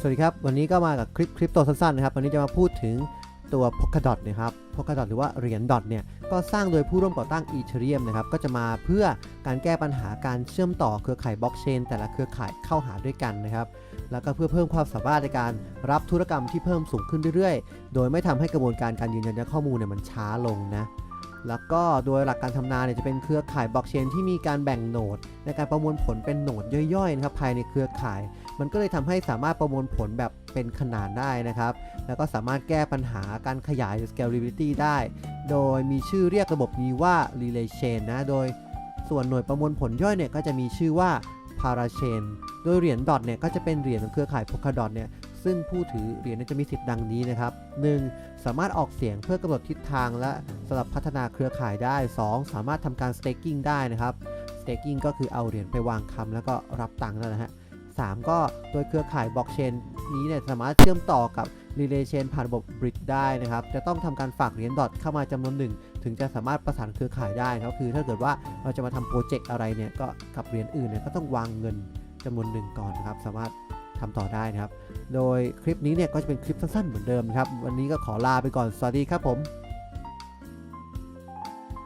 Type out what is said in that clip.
สวัสดีครับ วันนี้ก็มากับคลิปคลิปตัวสั้นๆนะครับ วันนี้จะมาพูดถึงตัว Polkadot นะครับ Polkadot หรือว่าเหรียญดอทเนี่ย ก็สร้างโดยผู้ร่วมก่อตั้ง Ethereum นะครับ ก็จะมาเพื่อการแก้ปัญหาการเชื่อมต่อเครือข่ายบล็อกเชนแต่ละเครือข่ายเข้าหาด้วยกันนะครับ แล้วก็เพื่อเพิ่มความสามารถในการรับธุรกรรมที่เพิ่มสูงขึ้นเรื่อยๆ โดยไม่ทำให้กระบวนการการยืนยันข้อมูลเนี่ยมันช้าลงนะ แล้วก็โดยหลักการทำนาเนี่ยจะเป็นเครือข่ายบล็อกเชนที่มีการแบ่งโหนด ในการประมวลผลเป็นโหนดย่อยๆนะครับภายในเครือข่าย มันก็เลยทำให้สามารถประมวลผลแบบเป็นขนาดได้นะครับ แล้วก็สามารถแก้ปัญหาการขยาย scalability ได้ โดยมีชื่อเรียกระบบนี้ว่า relay chain นะ โดยส่วนหน่วยประมวลผลย่อยเนี่ยก็จะมีชื่อว่า parachain โดยเหรียญดอทเนี่ยก็จะเป็นเหรียญของเครือข่าย Polkadot เนี่ย ซึ่งผู้ถือเหรียญจะมีสิทธิ์ดังนี้นะครับ 1. สามารถออกเสียงเพื่อกำหนดทิศทางและสำหรับพัฒนาเครือข่ายได้ 2. สามารถทำการ staking ได้นะครับ staking ก็คือเอาเหรียญไปวางคำแล้วก็รับตังค์นั่นแหละฮะ 3 ก็โดยเครือข่ายบล็อกเชนนี้เนี่ยสามารถเชื่อมต่อกับ Relay Chain ผ่านระบบ Bridge ได้นะครับ จะต้องทำการฝากเหรียญดอทเข้ามาจำนวนหนึ่ง ถึงจะสามารถประสานเครือข่ายได้ครับคือถ้าเกิดว่าเราจะมาทำโปรเจกต์อะไรเนี่ยก็กับเหรียญอื่นเนี่ยก็ต้องวางเงินจำนวนหนึ่งก่อนนะครับ สามารถ ทำต่อได้นะครับ โดยคลิปนี้เนี่ยก็จะเป็นคลิปสั้นๆเหมือนเดิมครับ วันนี้ก็ขอลาไปก่อน สวัสดีครับผม